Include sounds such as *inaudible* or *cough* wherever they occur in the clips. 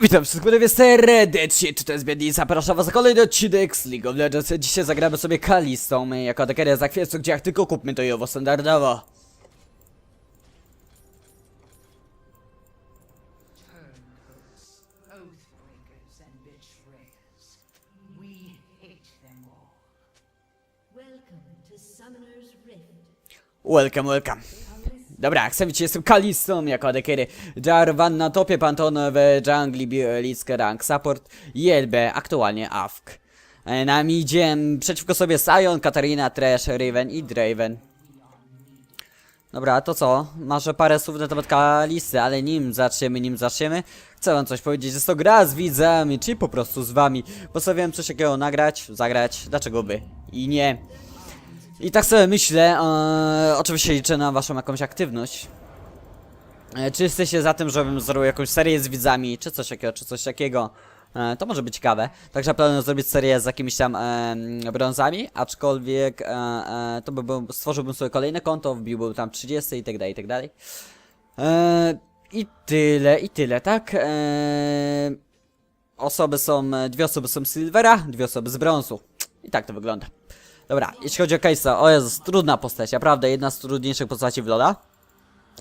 Witam wszystkich, Reddit, czy to jest Biedni, zapraszam was na kolejny odcinek z League of Legends. Dzisiaj zagramy sobie Kalistą, jako dekeria za kwestię, gdzie jak tylko kupmy to ją standardowo. Welcome, welcome. Dobra, jak sami jestem Kalistą jako dekery. Jarvan na topie, Panton w jungli, Blitzke rank support, YLB, aktualnie AFK. E, Na midzie przeciwko sobie Sion, Katarina, Trash, Raven i Draven. Dobra, to co? Masz parę słów na temat Kalisty, ale nim zaczniemy, nim zaczniemy, chcę wam coś powiedzieć, jest to gra z widzami, czy po prostu z wami. Postanowiłem coś takiego nagrać, zagrać, dlaczego by? I nie. I tak sobie myślę, e, oczywiście liczę na waszą jakąś aktywność. E, czy jesteście za tym, żebym zrobił jakąś serię z widzami, czy coś takiego, czy coś takiego? E, to może być ciekawe. Także planuję zrobić serię z jakimiś tam e, brązami, aczkolwiek e, e, to by był, stworzyłbym sobie kolejne konto, wbiłbym tam 30 i tak dalej, i tak dalej. E, I tyle, i tyle, tak? E, osoby są, dwie osoby są z Silvera, dwie osoby z brązu. I tak to wygląda. Dobra, jeśli chodzi o Kajsa, o Jezus, trudna postać, naprawdę jedna z trudniejszych postaci w Lola.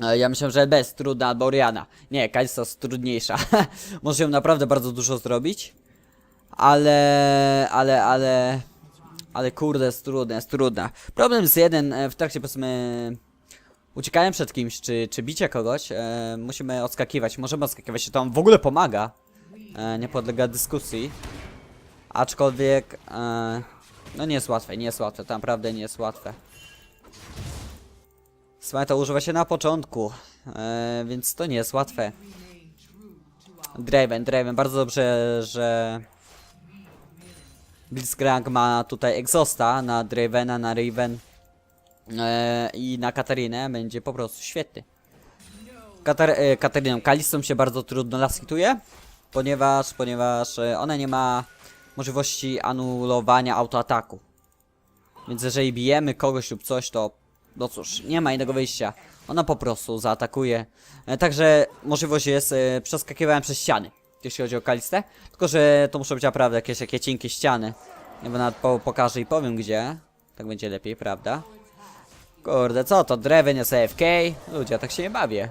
E, Ja myślę, że bez trudna albo Oriana. Nie, Kajsa jest trudniejsza. *laughs* Może ją naprawdę bardzo dużo zrobić. Ale, ale, ale... Ale kurde, jest trudna, jest trudna. Problem jest jeden, e, w trakcie powiedzmy... Uciekałem przed kimś, czy, czy bicia kogoś, e, musimy odskakiwać. Możemy odskakiwać, to on w ogóle pomaga. E, nie podlega dyskusji. Aczkolwiek... E, no nie jest łatwe, nie jest łatwe, naprawdę nie jest łatwe. To używa się na początku, e, więc to nie jest łatwe. Draven, Draven, bardzo dobrze, że Blitzcrank ma tutaj exhausta na Dravena, na Raven e, i na Katarinę, będzie po prostu świetny. Katar e, Kalistą się bardzo trudno laskituje, ponieważ, ponieważ e, ona nie ma możliwości anulowania autoataku. Więc jeżeli bijemy kogoś lub coś, to no cóż, nie ma innego wyjścia. Ona po prostu zaatakuje. E, także możliwość jest e, przeskakiwania przez ściany, jeśli chodzi o kalistę. Tylko, że to muszą być naprawdę jakieś takie cienkie ściany. Ja nawet po, pokażę i powiem gdzie. Tak będzie lepiej, prawda? Kurde, co to? Drewen jest AFK? Ludzie, ja tak się nie bawię.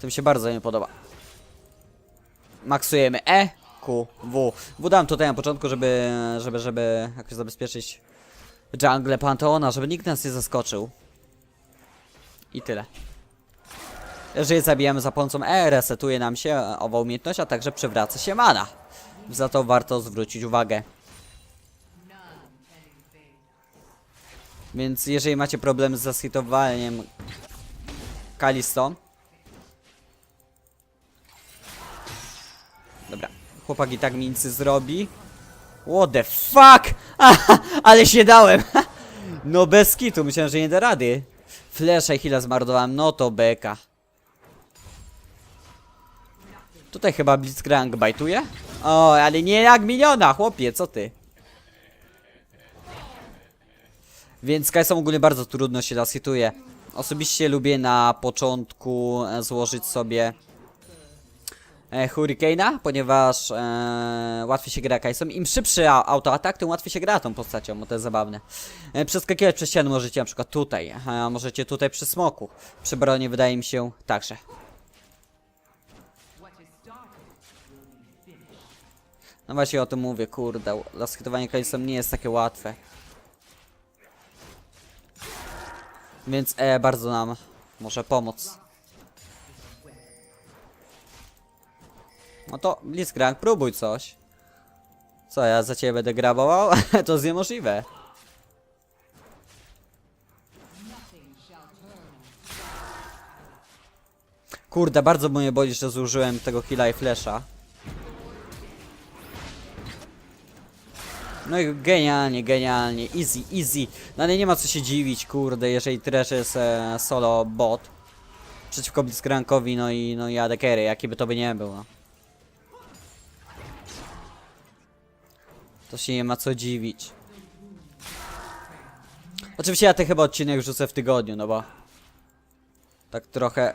To mi się bardzo nie podoba. Maksujemy E, W. W dałem tutaj na początku, żeby, żeby, żeby jakoś zabezpieczyć jungle Panteona, żeby nikt nas nie zaskoczył. I tyle. Jeżeli zabijamy za pomocą E, resetuje nam się owa umiejętność, a także przywraca się mana. Za to warto zwrócić uwagę. Więc jeżeli macie problem z zashitowaniem Kalisto, Dobra, chłopak i tak mi nic zrobi. What the fuck? *laughs* Ale się dałem! *laughs* No bez kitu, myślałem, że nie da rady. Flesza i chwilę zmarnowałem, no to beka. Tutaj chyba Blitzcrank bajtuje? O, ale nie jak miniona, chłopie, co ty? Więc Kajsą ogólnie bardzo trudno się laskituje. Osobiście lubię na początku e, złożyć sobie e, Hurricane'a, ponieważ e, łatwiej się gra Kajsą. Im szybszy a- autoatak, tym łatwiej się gra tą postacią, bo to jest zabawne. E, przeskakiwać przez ściany możecie na przykład tutaj, a możecie tutaj przy smoku. Przy bronie wydaje mi się także. No właśnie o tym mówię, kurde, laskitowanie Kajsą nie jest takie łatwe. Więc E bardzo nam może pomóc. No to Blitzcrank, próbuj coś. Co, ja za ciebie będę grabował? *laughs* to jest niemożliwe. Kurde, bardzo mnie boli, że zużyłem tego heala i flasha. No i genialnie, genialnie, easy, easy. No ale nie ma co się dziwić, kurde, jeżeli Trash jest e, solo bot przeciwko Blitzcrankowi, no i no i Adekery, jaki by to by nie był, To się nie ma co dziwić. Oczywiście ja ten chyba odcinek wrzucę w tygodniu, no bo tak trochę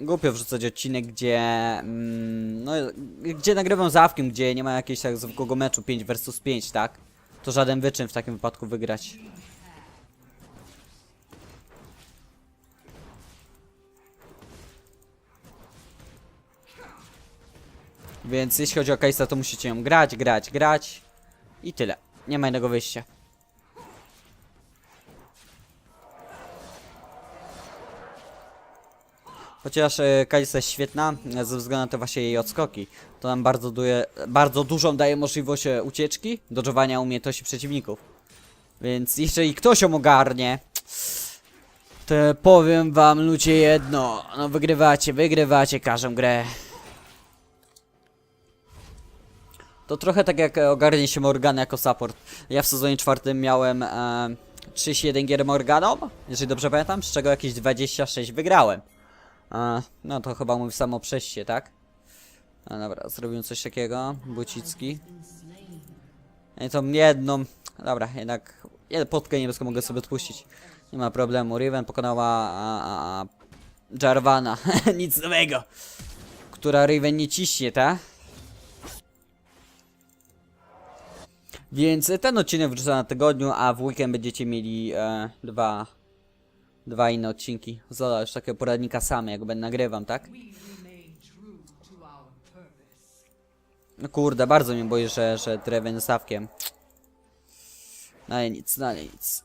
głupio wrzucać odcinek, gdzie mm, no, gdzie nagrywam z Awkiem, gdzie nie ma jakiegoś tak zwykłego meczu 5 versus 5, tak? To żaden wyczyn w takim wypadku wygrać. Więc jeśli chodzi o Kajsa, to musicie ją grać, grać, grać i tyle. Nie ma innego wyjścia. Chociaż e, Kalista jest świetna e, ze względu na te właśnie jej odskoki. To nam bardzo, duje, bardzo dużą daje możliwość e, ucieczki, dodżowania umiejętności przeciwników. Więc jeżeli ktoś ją ogarnie, to powiem wam ludzie jedno. No wygrywacie, wygrywacie każdą grę. To trochę tak jak e, ogarnie się Morgana jako support. Ja w sezonie czwartym miałem e, 31 gier Morganą, jeżeli dobrze pamiętam, z czego jakieś 26 wygrałem. A, no to chyba mówi samo przejście, tak? A dobra, zrobimy coś takiego. Bucicki. I tą jedną. Dobra, jednak. Potkę niebieską mogę sobie odpuścić. Nie ma problemu. Riven pokonała a, a, a, Jarvana. *laughs* Nic nowego. Która Riven nie ciśnie, tak? Więc ten odcinek wrzucę na tygodniu, a w weekend będziecie mieli e, dwa, dwa inne odcinki. Zola już takiego poradnika same, jak będę nagrywam, tak? No kurde, bardzo mnie boję, że, że Draven z Sawkiem. No ale nic, no ale nic.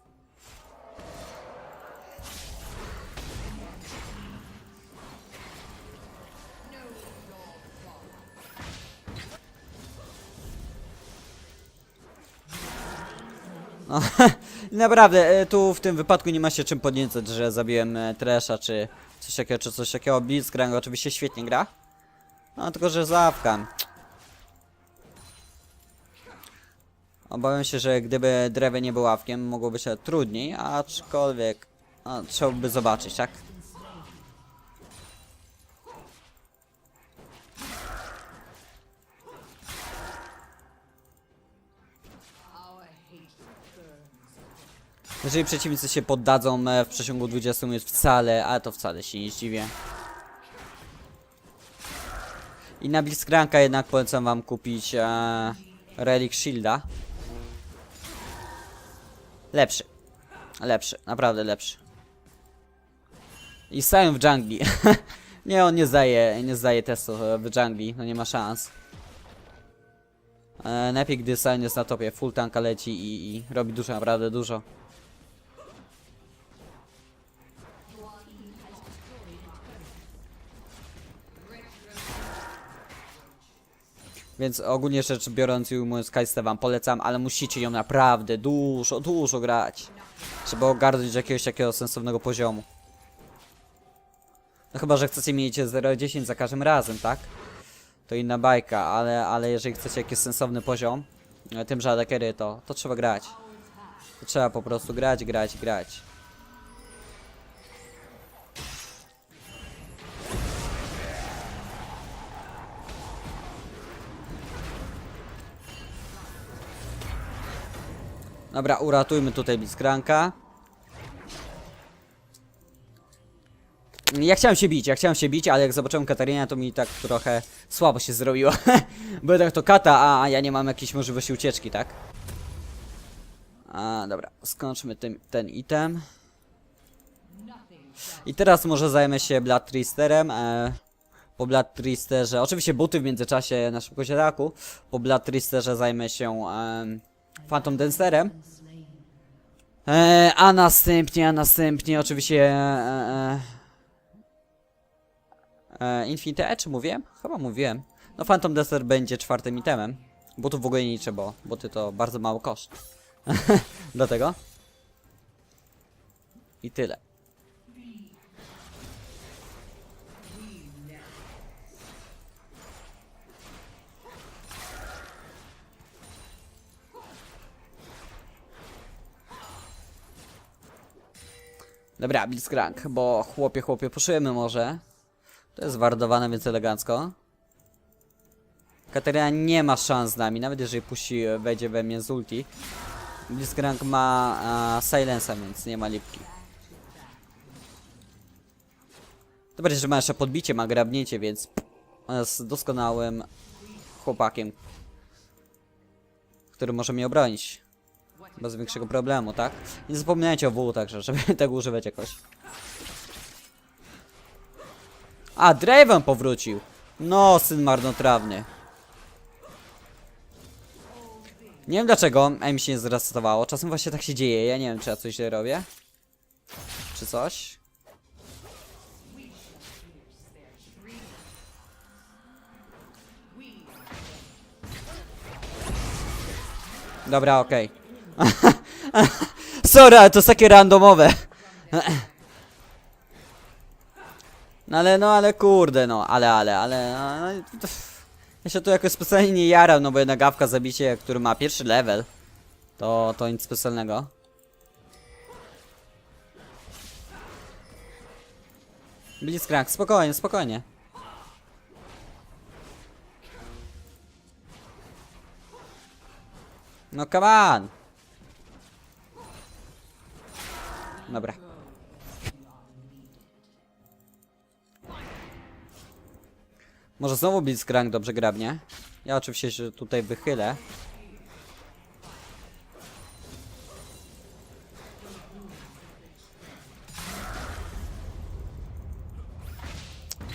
No, *laughs* naprawdę, e, tu w tym wypadku nie ma się czym podniecać, że zabiłem e, Tresha, czy coś takiego, czy coś takiego. Blitzcrank oczywiście świetnie gra. No, tylko że Zawka. Obawiam się, że gdyby Drewy nie był ławkiem, mogłoby się trudniej, aczkolwiek no, trzeba by zobaczyć, tak? Jeżeli przeciwnicy się poddadzą e, w przeciągu 20 minut wcale, ale to wcale się nie zdziwię. I na Blitzcranka jednak polecam wam kupić e, Relic Shielda. Lepszy. Lepszy, naprawdę lepszy. I stają w dżungli. *laughs* nie, on nie zdaje, nie zdaje testu e, w dżungli, no nie ma szans. E, najlepiej gdy Sion jest na topie, full tanka leci i, i robi dużo, naprawdę dużo. Więc ogólnie rzecz biorąc i ujmując Kajstę wam polecam, ale musicie ją naprawdę dużo, dużo grać. Żeby ogarnąć jakiegoś takiego sensownego poziomu. No chyba, że chcecie mieć 0,10 za każdym razem, tak? To inna bajka, ale, ale jeżeli chcecie jakiś sensowny poziom, e, tym że to, to trzeba grać. To trzeba po prostu grać, grać, grać. Dobra, uratujmy tutaj Blitzcranka. Ja chciałem się bić, ja chciałem się bić, ale jak zobaczyłem Katarinę, to mi tak trochę słabo się zrobiło. *laughs* Bo jednak to kata, a, ja nie mam jakiejś możliwości ucieczki, tak? A, dobra, skończmy tym, ten item. I teraz może zajmę się Blood Tristerem. E, po Blood Tristerze, oczywiście buty w międzyczasie na szybko siadaku. Po Blood Tristerze zajmę się em, Phantom Dancerem. E, a następnie, a następnie oczywiście e, e, e, Infinite Edge, mówiłem? Chyba mówiłem. No Phantom Dancer będzie czwartym itemem. Butów w ogóle nie liczę, bo buty to bardzo mały koszt. *laughs* Dlatego. I tyle. Dobra, Blitzcrank, bo chłopie, chłopie, poszujemy może. To jest wardowane, więc elegancko. Katarina nie ma szans z nami, nawet jeżeli puści, wejdzie we mnie z ulti. Blitzcrank ma a, silensa, więc nie ma lipki. Dobra, że ma jeszcze podbicie, ma grabnięcie, więc jest doskonałym chłopakiem, który może mnie obronić. Bez większego problemu, tak? Nie zapominajcie o W także, żeby *laughs* tego używać jakoś. A, Draven powrócił! No, syn marnotrawny. Nie wiem dlaczego mi się nie zresetowało. Czasem właśnie tak się dzieje. Ja nie wiem, czy ja coś źle robię. Czy coś. Dobra, okej. *laughs* Sorry, ale to jest takie randomowe. No ale, no ale kurde, no, ale, ale, ale, no, to, ja się tu jakoś specjalnie nie jaram, no bo jedna gawka zabicie, który ma pierwszy level, to, to nic specjalnego. Blitzcrank, spokojnie, spokojnie. No come on! Dobra. Może znowu Blitzcrank dobrze grabnie? Ja oczywiście się tutaj wychylę.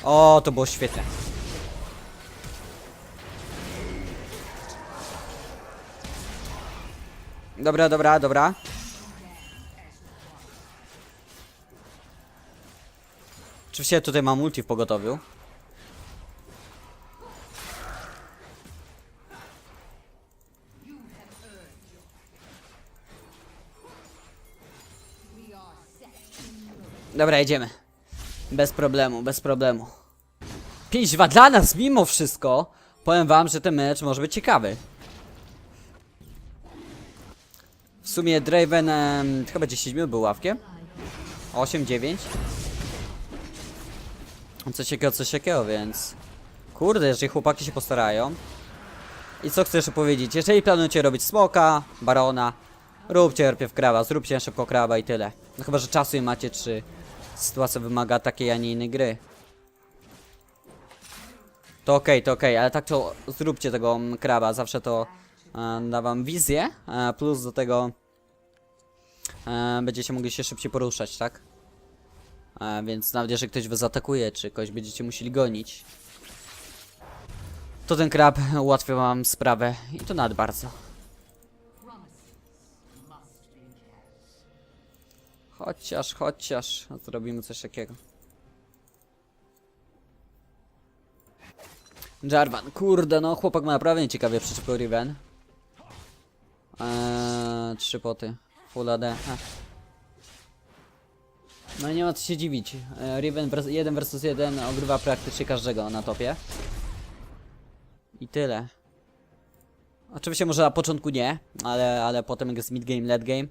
O, to było świetne. Dobra, dobra, dobra. Oczywiście tutaj mam multi w pogotowiu. Dobra, jedziemy. Bez problemu, bez problemu. 5-2 dla nas, mimo wszystko. Powiem wam, że ten mecz może być ciekawy. W sumie Draven em, chyba 10 minut był ławkiem. 8-9. Coś jakiego, coś jakiego, więc... Kurde, jeżeli chłopaki się postarają. I co chcę jeszcze powiedzieć? Jeżeli planujecie robić smoka, barona, róbcie najpierw krawa, zróbcie szybko krawa i tyle. No chyba, że czasu nie macie, czy sytuacja wymaga takiej, a nie innej gry. To okej, to okej, ale tak to zróbcie tego kraba, zawsze to e, da wam wizję, e, plus do tego e, będziecie mogli się szybciej poruszać, tak? E, więc nawet jeżeli ktoś was zaatakuje, czy kogoś będziecie musieli gonić, to ten krab ułatwia wam sprawę i to nawet bardzo. Chociaż, chociaż, no zrobimy coś takiego. Jarvan, kurde, no chłopak ma naprawdę ciekawie przyczepił Riven. Eee, trzy poty. Full AD. No i nie ma co się dziwić. E, Riven 1 vs 1 ogrywa praktycznie każdego na topie. I tyle. Oczywiście może na początku nie, ale, ale potem jak jest mid game, late game.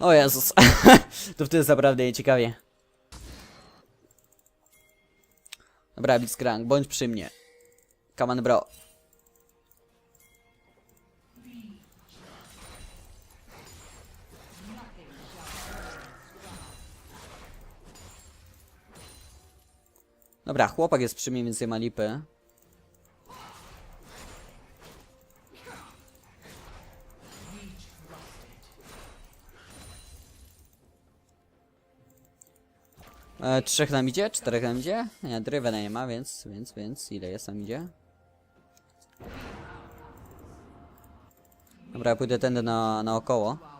O Jezus. *laughs* to wtedy jest naprawdę nieciekawie. Dobra, Blitzcrank, bądź przy mnie. Come on, bro. Dobra, chłopak jest przy mnie, więc ma lipy. E, trzech nam idzie? Czterech nam idzie? Nie, Drivena nie ma, więc, więc, więc, ile jest nam idzie? Dobra, ja pójdę tędy na, naokoło.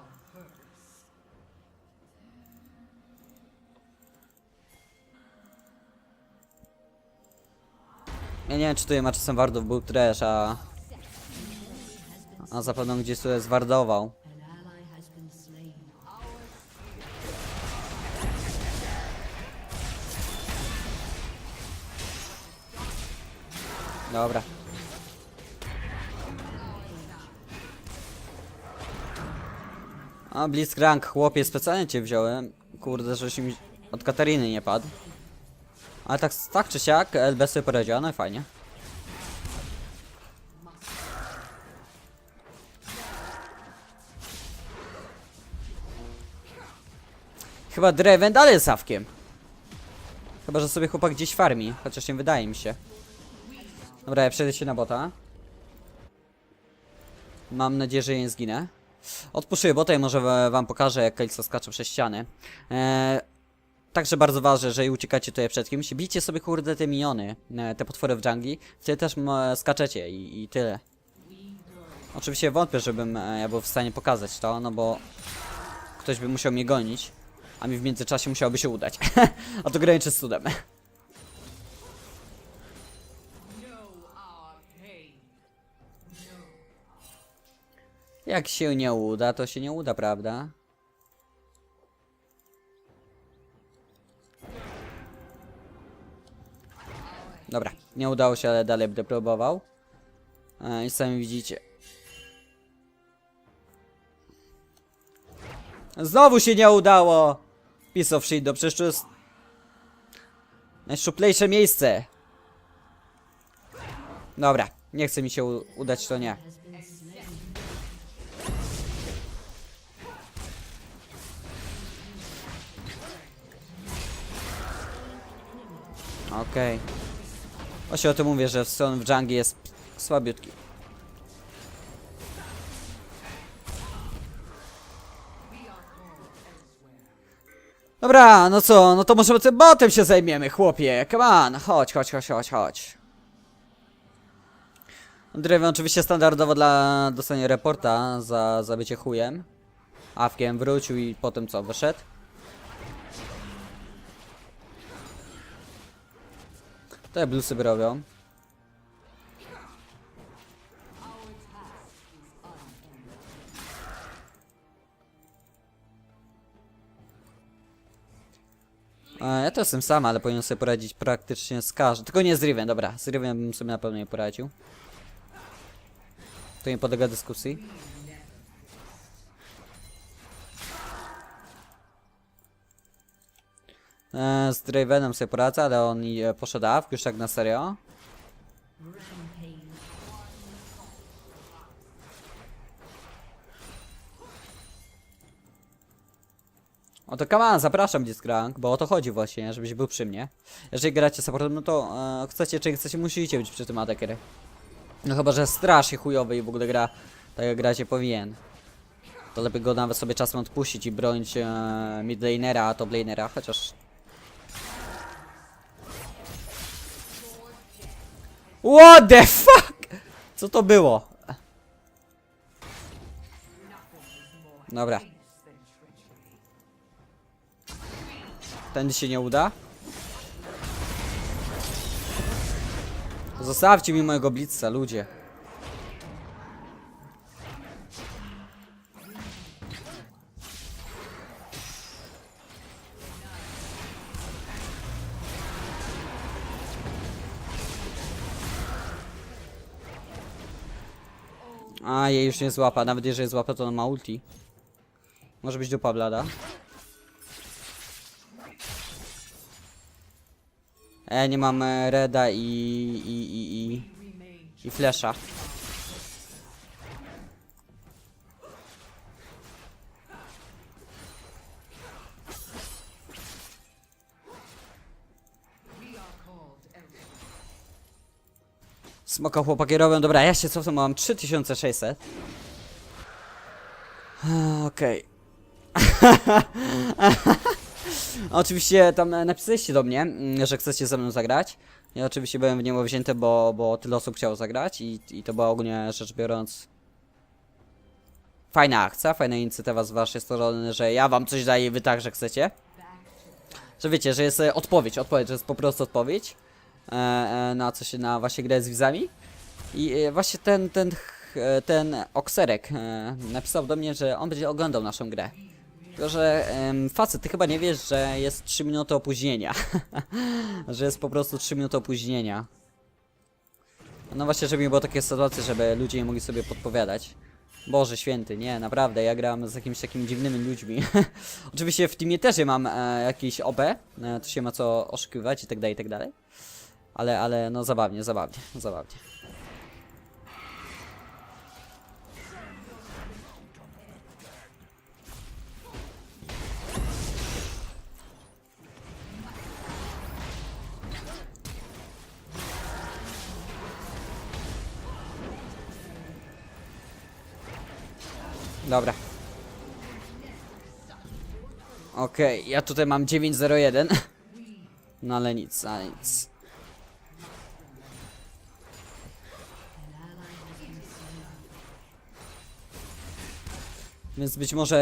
Ja nie wiem, czy tutaj ma czasem Wardów był trash, a... A zapewne gdzieś tu jest wardował. Dobra. A Blitzcrank, chłopie, specjalnie cię wziąłem. Kurde, żeś mi od Katariny nie padł. Ale tak, tak czy siak, LB sobie poradziła, no i fajnie. Chyba Draven dalej jest awkiem. Chyba, że sobie chłopak gdzieś farmi, chociaż nie wydaje mi się. Dobra, ja przejdę się na bota. Mam nadzieję, że nie zginę. Odpuszczę bota i może wa- wam pokażę, jak Kalista skacze przez ściany. Eee, także bardzo ważne, że uciekacie tutaj przed kimś. Bijcie sobie kurde te miniony, e, te potwory w dżungli. Wtedy też skaczecie i, i tyle. Oczywiście wątpię, żebym e, ja był w stanie pokazać to, no bo ktoś by musiał mnie gonić, a mi w międzyczasie musiałoby się udać. *laughs* a to graniczy z cudem. Jak się nie uda, to się nie uda, prawda? Nie udało się, ale dalej będę próbował. E, I sami widzicie. Znowu się nie udało! Piece of do przecież to jest... Najszczuplejsze miejsce. Dobra, nie chce mi się udać, to nie. Okej. Właśnie o tym mówię, że Stone w Dżangi jest słabiutki. Dobra, no co, no to może tym botem się zajmiemy, chłopie. Come on, chodź, chodź, chodź, chodź, chodź. Draven oczywiście standardowo dla dostania reporta za zabycie chujem. Awkiem wrócił i potem co, wyszedł? Te bluesy robią. Ja to jestem sam, ale powinien sobie poradzić praktycznie z każdym. Tylko nie z Riven, dobra. Z Riven bym sobie na pewno nie poradził. To nie podlega dyskusji. Z Dravenem sobie poradzę, ale on e, poszedł AFK już tak na serio. O to on, zapraszam Discrank, bo o to chodzi właśnie, żebyś był przy mnie. Jeżeli gracie supportem, no to e, chcecie czy chcecie, musicie być przy tym adekery. No chyba, że strasznie chujowy i w ogóle gra tak jak grać powinien. To lepiej go nawet sobie czasem odpuścić i bronić e, midlanera, a toplanera, chociaż... What the fuck? Co to było? Dobra. Ten się nie uda. Zostawcie mi mojego blitza, ludzie. A, jej już nie złapa. Nawet jeżeli złapa, to on ma ulti. Może być dupa blada. E, nie mam e, Reda i... i... i... i... i Flesza. Smoka chłopaki robią. Dobra, ja się cofam, mam 3600. Ah, Okej. *laughs* oczywiście tam e, napisaliście do mnie, mm, że chcecie ze mną zagrać. Ja oczywiście byłem w niebo wzięty, bo, bo tyle osób chciało zagrać i, i to była ogólnie rzecz biorąc fajna akcja, fajna inicjatywa z waszej strony, że ja wam coś daję i wy także chcecie. Że wiecie, że jest e, odpowiedź, odpowiedź, że jest po prostu odpowiedź e, e, na coś, na właśnie grę z widzami. I e, właśnie ten, ten, ten Okserek napisał do mnie, że on będzie oglądał naszą grę. Tylko, że facet, ty chyba nie wiesz, że jest 3 minuty opóźnienia. *laughs* że jest po prostu 3 minuty opóźnienia. No właśnie, żeby nie było takie sytuacje, żeby ludzie nie mogli sobie podpowiadać. Boże święty, nie, naprawdę, ja gram z jakimiś takimi dziwnymi ludźmi. *laughs* Oczywiście w teamie też mam e, jakiś OP, e, to się ma co oszukiwać i tak dalej, i tak dalej. Ale, ale, no zabawnie, zabawnie, zabawnie. Dobra. Okej, okay, ja tutaj mam 901. No ale nic, ale nic. Więc być może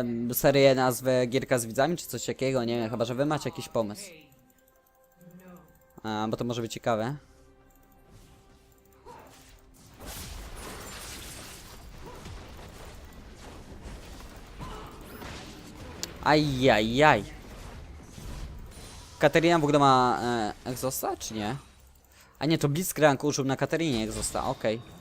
em, serię nazwę Gierka z widzami, czy coś takiego, nie wiem, chyba że wy macie jakiś pomysł. A, bo to może być ciekawe. Ajajaj. Katarina w ogóle ma e, egzosta, czy nie? A nie, to Blitzcrank użył na Katarinie egzosta, okej.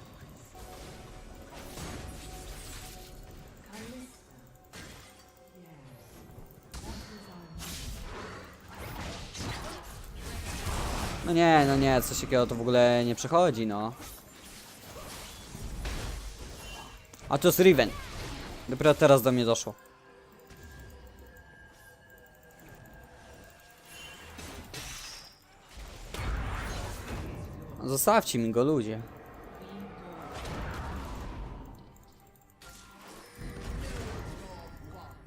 No nie, no nie, coś takiego to w ogóle nie przechodzi, no. A to jest Riven. Dopiero teraz do mnie doszło. Zostawcie mi go, ludzie.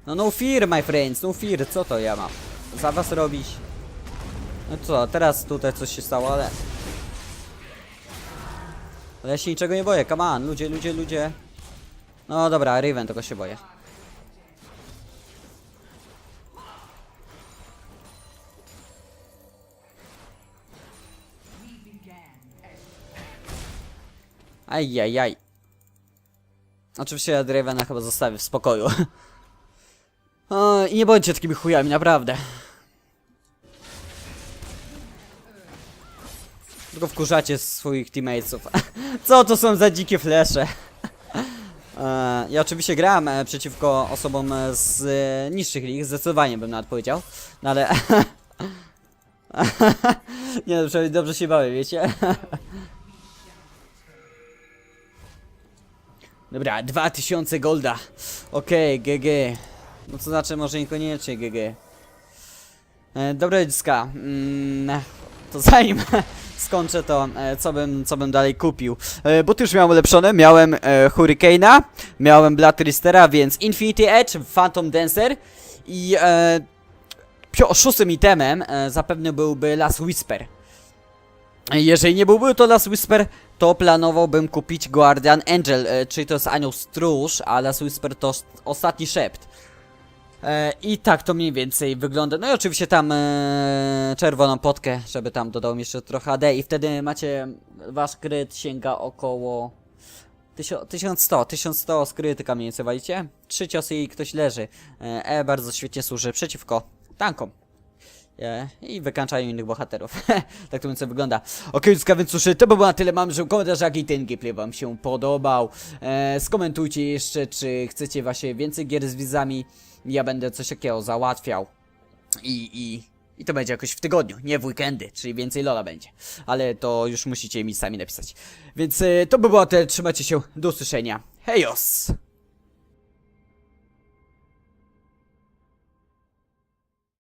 No no fear, my friends, no fear, co to ja mam? Za was robić? No co, teraz tutaj coś się stało, ale... Ale ja się niczego nie boję, come on, ludzie, ludzie, ludzie. No dobra, Riven, tego się boję. Ajajaj. Oczywiście ja Dravena chyba zostawię w spokoju. *laughs* o, I nie bądźcie takimi chujami, naprawdę. Tylko wkurzacie swoich teammatesów. *laughs* Co to są za dzikie flesze? *laughs* E, ja oczywiście grałem e, przeciwko osobom e, z niższych lig, zdecydowanie bym nawet powiedział. No ale... *laughs* nie przynajmniej dobrze się bawię, wiecie? Dobra, 2000 golda. Okej, GG. No co znaczy może niekoniecznie GG. E, dobra dziecka. Mm, to zanim skończę to, e, co bym, co bym dalej kupił. E, bo już miałem ulepszone. Miałem e, Hurricane'a, miałem Blatteristera, więc Infinity Edge, Phantom Dancer i e, szóstym itemem zapewne byłby Last Whisper. Jeżeli nie byłby to Last Whisper, to planowałbym kupić Guardian Angel, czyli to jest anioł stróż, a Last Whisper to ostatni szept. E, I tak to mniej więcej wygląda. No i oczywiście tam e, czerwoną potkę, żeby tam dodał jeszcze trochę AD i wtedy macie, wasz kryt sięga około tysio- 1100, 1100 z krytyka mniej więcej walicie. Trzy ciosy i ktoś leży. E, e bardzo świetnie służy przeciwko tankom. E, I wykańczają innych bohaterów. *laughs* tak to więc wygląda. Okej, okay, więc cóż, to by było na tyle. Mam, że komentarz, jaki ten gameplay wam się podobał. E, skomentujcie jeszcze, czy chcecie właśnie więcej gier z widzami. Ja będę coś takiego załatwiał. I, i, I to będzie jakoś w tygodniu, nie w weekendy, czyli więcej Lola będzie. Ale to już musicie mi sami napisać. Więc e, to by było na tyle. Trzymajcie się. Do usłyszenia. Hejos!